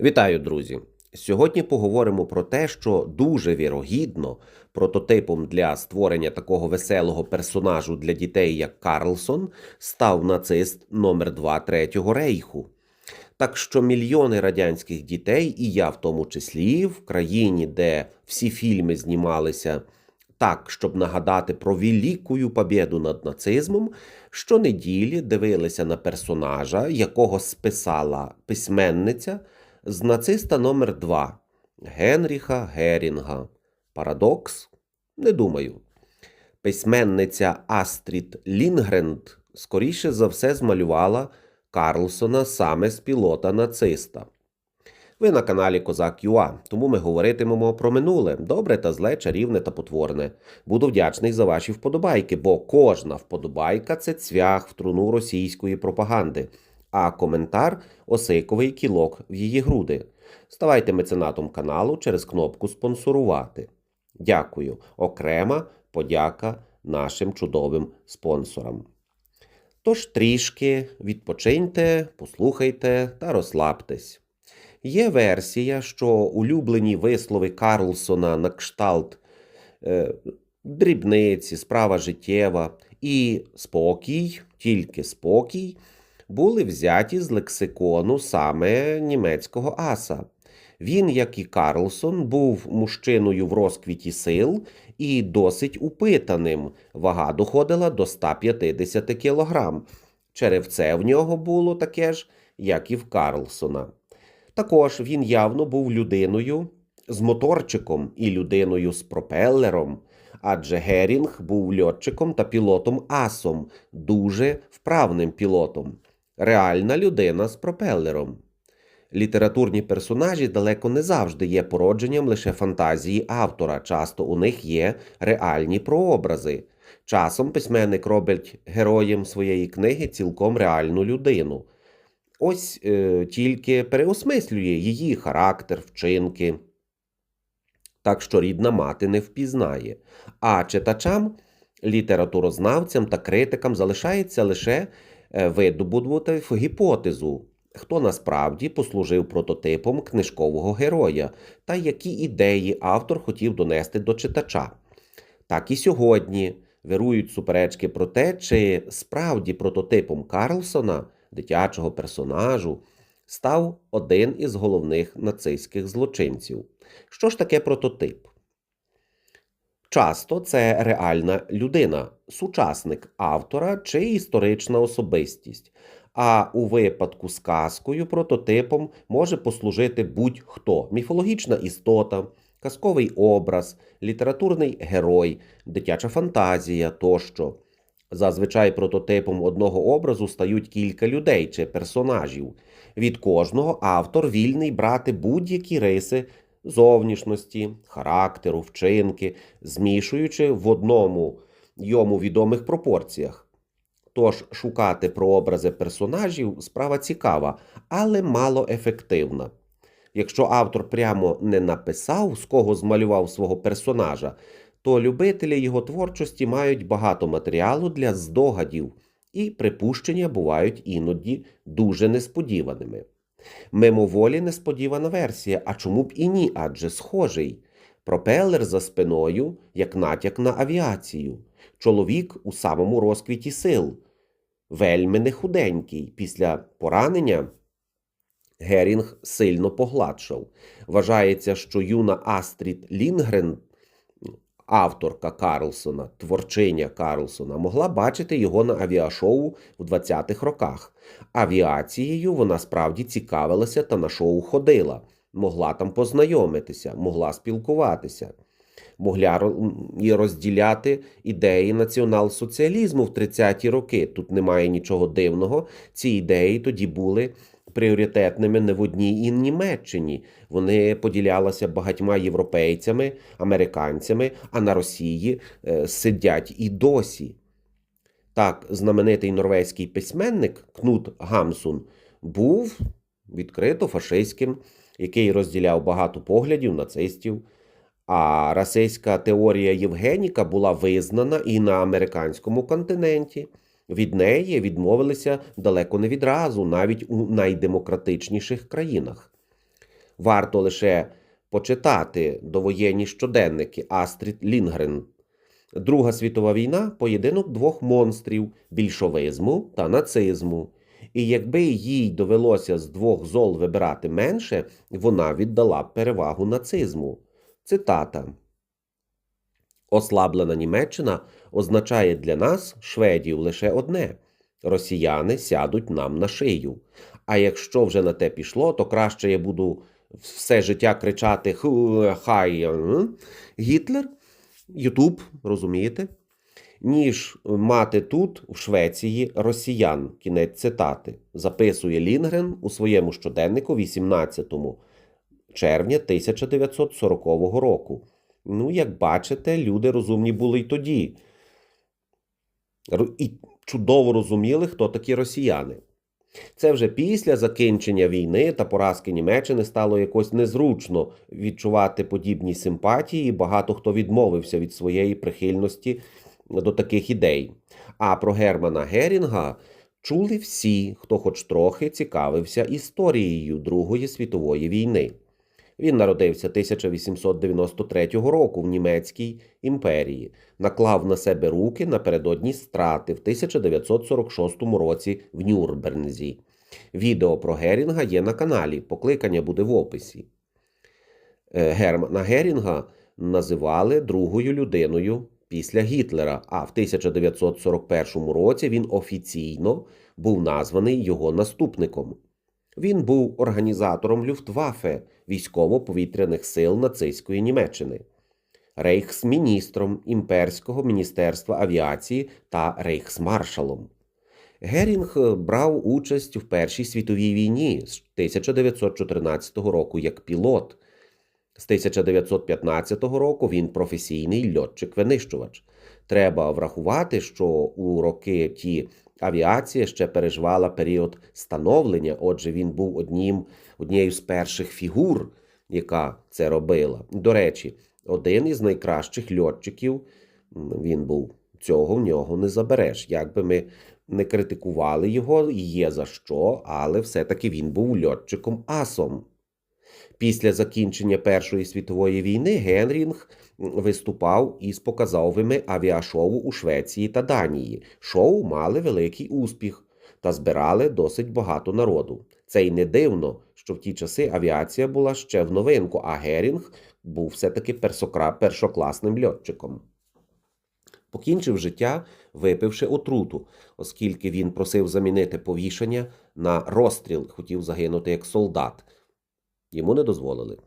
Вітаю, друзі! Сьогодні поговоримо про те, що дуже вірогідно прототипом для створення такого веселого персонажу для дітей, як Карлсон, став нацист номер 2 Третього рейху. Так що мільйони радянських дітей, і я в тому числі, в країні, де всі фільми знімалися так, щоб нагадати про велику побєду над нацизмом, щонеділі дивилися на персонажа, якого списала письменниця з нациста номер 2 Генріха Герінга. Парадокс? Не думаю. Письменниця Астрід Лінгренд скоріше за все змалювала Карлсона саме з пілота нациста. Ви на каналі Козак Юа, тому ми говоритимемо про минуле, добре та зле, чарівне та потворне. Буду вдячний за ваші вподобайки, бо кожна вподобайка це цвях в труну російської пропаганди, а коментар осиковий кілок в її груди. Ставайте меценатом каналу через кнопку спонсорувати. Дякую. Окрема подяка нашим чудовим спонсорам. Тож трішки відпочиньте, послухайте та розслабтесь. Є версія, що улюблені вислови Карлсона на кшталт е, дрібниці, справа життєва і спокій, тільки спокій, були взяті з лексикону саме німецького аса. Він, як і Карлсон, був мужчиною в розквіті сил і досить упитаним. Вага доходила до 150 кілограм. Черевце в нього було таке ж, як і в Карлсона. Також він явно був людиною з моторчиком і людиною з пропелером, адже Герінг був льотчиком та пілотом асом, дуже вправним пілотом, реальна людина з пропелером. Літературні персонажі далеко не завжди є породженням лише фантазії автора, часто у них є реальні прообрази. Часом письменник робить героєм своєї книги цілком реальну людину. Ось е, тільки переосмислює її характер, вчинки, так що рідна мати не впізнає. А читачам, літературознавцям та критикам залишається лише видобудувати гіпотезу, хто насправді послужив прототипом книжкового героя та які ідеї автор хотів донести до читача. Так і сьогодні вирують суперечки про те, чи справді прототипом Карлсона дитячого персонажу, став один із головних нацистських злочинців. Що ж таке прототип? Часто це реальна людина, сучасник автора чи історична особистість. А у випадку з казкою прототипом може послужити будь-хто міфологічна істота, казковий образ, літературний герой, дитяча фантазія тощо. Зазвичай прототипом одного образу стають кілька людей чи персонажів. Від кожного автор вільний брати будь-які риси зовнішності, характеру, вчинки, змішуючи в одному йому відомих пропорціях. Тож шукати прообрази персонажів справа цікава, але мало ефективна. Якщо автор прямо не написав, з кого змалював свого персонажа, то любителі його творчості мають багато матеріалу для здогадів, і припущення бувають іноді дуже несподіваними. Мимоволі несподівана версія, а чому б і ні, адже схожий. Пропелер за спиною, як натяк на авіацію, чоловік у самому розквіті сил, вельми не худенький. Після поранення Герінг сильно погладшав. Вважається, що юна Астрід Лінгрен авторка Карлсона, творчиня Карлсона, могла бачити його на авіашоу в 20-х роках. Авіацією вона справді цікавилася та на шоу ходила, могла там познайомитися, могла спілкуватися. Могла і розділяти ідеї націонал-соціалізму в 30-ті роки. Тут немає нічого дивного. Ці ідеї тоді були пріоритетними не в одній і Німеччині. Вони поділялися багатьма європейцями, американцями, а на Росії е, сидять і досі. Так, знаменитий норвезький письменник Кнут Гамсун був відкрито фашистським, який розділяв багато поглядів нацистів. А расистська теорія Євгеніка була визнана і на американському континенті. Від неї відмовилися далеко не відразу, навіть у найдемократичніших країнах. Варто лише почитати довоєнні щоденники Астрід Лінгрен. Друга світова війна поєдинок двох монстрів більшовизму та нацизму. І якби їй довелося з двох зол вибирати менше, вона віддала б перевагу нацизму. Цитата. Ослаблена Німеччина означає для нас, шведів, лише одне росіяни сядуть нам на шию. А якщо вже на те пішло, то краще я буду все життя кричати хай Гітлер, Ютуб, розумієте? Ніж мати тут, у Швеції, росіян. Кінець цитати. Записує Лінгрен у своєму щоденнику 18 червня 1940 року. Ну, як бачите, люди розумні були й тоді. І чудово розуміли, хто такі росіяни. Це вже після закінчення війни та поразки Німеччини стало якось незручно відчувати подібні симпатії, і багато хто відмовився від своєї прихильності до таких ідей. А про Германа Герінга чули всі, хто хоч трохи цікавився історією Другої світової війни. Він народився 1893 року в Німецькій імперії, наклав на себе руки напередодні страти в 1946 році в Нюрнбернзі. Відео про Герінга є на каналі, покликання буде в описі. Е, Германа Герінга називали другою людиною після Гітлера, а в 1941 році він офіційно був названий його наступником. Він був організатором Люфтваффе військово-повітряних сил нацистської Німеччини, рейхсміністром Імперського міністерства авіації та рейхсмаршалом. Герінг е, брав участь в Першій світовій війні з 1914 року як пілот. З 1915 року він професійний льотчик-винищувач. Треба врахувати, що у роки ті авіація ще переживала період становлення, отже, він був однім, однією з перших фігур, яка це робила. До речі, один із найкращих льотчиків, він був цього в нього не забереш. Як би ми не критикували його, є за що, але все-таки він був льотчиком асом. Після закінчення Першої світової війни Генрінг виступав із показовими авіашоу у Швеції та Данії. Шоу мали великий успіх та збирали досить багато народу. Це й не дивно, що в ті часи авіація була ще в новинку, а Герінг був все-таки першокласним льотчиком. Покінчив життя, випивши отруту, оскільки він просив замінити повішення на розстріл, хотів загинути як солдат. Йому не дозволили.